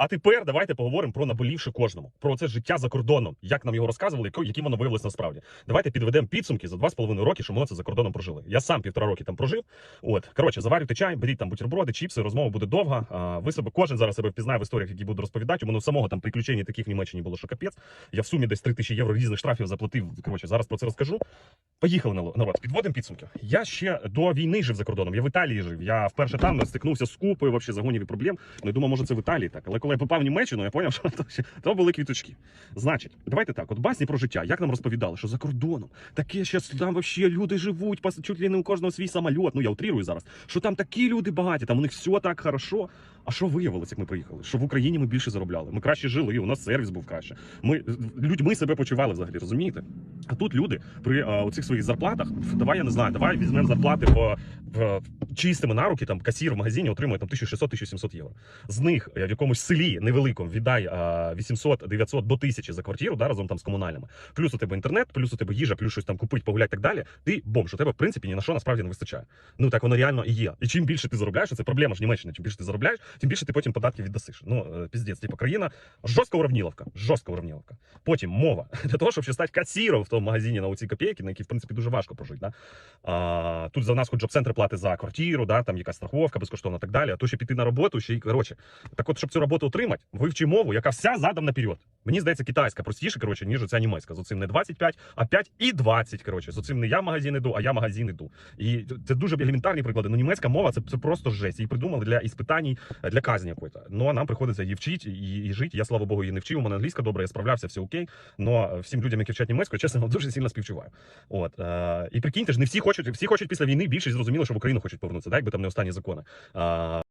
А тепер давайте поговоримо про наболівши кожному, про це життя за кордоном, як нам його розказували, яким воно виявилось насправді. Давайте підведемо підсумки за два з половиною роки, що ми це за кордоном прожили. Я сам півтора роки там прожив. От коротше, заварюйте чай, беріть там бутерброди, чіпси, розмова буде довга. А, ви себе кожен зараз себе впізнає в історіях, які буду розповідати. У мене самого там приключень таких в Німеччині було, що капець. Я в сумі десь 3 тисячі євро різних штрафів заплатив. Коротше, зараз про це розкажу. Поїхали на народ. Підводимо підсумки. Я ще до війни жив за кордоном. Я в Італії жив. Я вперше там стикнувся з купою вообще загонів і проблем. Ну я думав, може це в Італії так. Але коли я попав в Німеччину, я зрозумів, що то, були квіточки. Значить, давайте так. От басні про життя. Як нам розповідали, що за кордоном таке ще там вообще люди живуть, чуть ли не у кожного свій самоліт. Ну я утрірую зараз. Що там такі люди багаті, там у них все так хорошо. А що виявилось, як ми приїхали? Що в Україні ми більше заробляли. Ми краще жили, у нас сервіс був краще. Ми людьми себе почували взагалі, розумієте? А тут люди при а, оцих своїх зарплатах, давай я не знаю, давай візьмемо зарплати в, в чистими на руки, там касір в магазині отримує там 1600-1700 євро. З них е, в якомусь селі невеликому віддай а, 800-900 до 1000 за квартиру, да, разом там з комунальними. Плюс у тебе інтернет, плюс у тебе їжа, плюс щось там купити, погуляти і так далі. Ти бомж, у тебе в принципі ні на що насправді не вистачає. Ну так воно реально і є. І чим більше ти заробляєш, це проблема ж Німеччини. Чим більше ти заробляєш, тим більше ти потім податки віддасиш. Ну е, піздець, типу країна жорстка уравніловка. Жорстка уравніловка. Потім мова для того, щоб стати касіром в магазині на оці копійки, на які в принципі дуже важко прожити. Да? А, тут за нас хоч джоб-центр платить за квартиру, да, там якась страховка безкоштовна і так далі. А то ще піти на роботу, ще й коротше. Так от, щоб цю роботу отримати, вивчи мову, яка вся задом наперед. Мені здається, китайська простіше, коротше, ніж ця німецька. З оцим не 25, а 5 і 20. Коротше, з оцим не я в магазин іду, а я в магазин іду. І це дуже елементарні приклади. Ну, німецька мова це, це просто жесть. Її придумали для іспитань, для казні якоїсь. Ну а нам приходиться її вчити і, і жити. Я слава Богу, її не вчив. У мене англійська добре, я справлявся, все окей. Но всім людям, які вчать німецьку, чесно, дуже сильно співчуваю. От е, і прикиньте ж, не всі хочуть, всі хочуть після війни більше зрозуміло, що в Україну хочуть повернутися, да, якби там не останні закони. Е,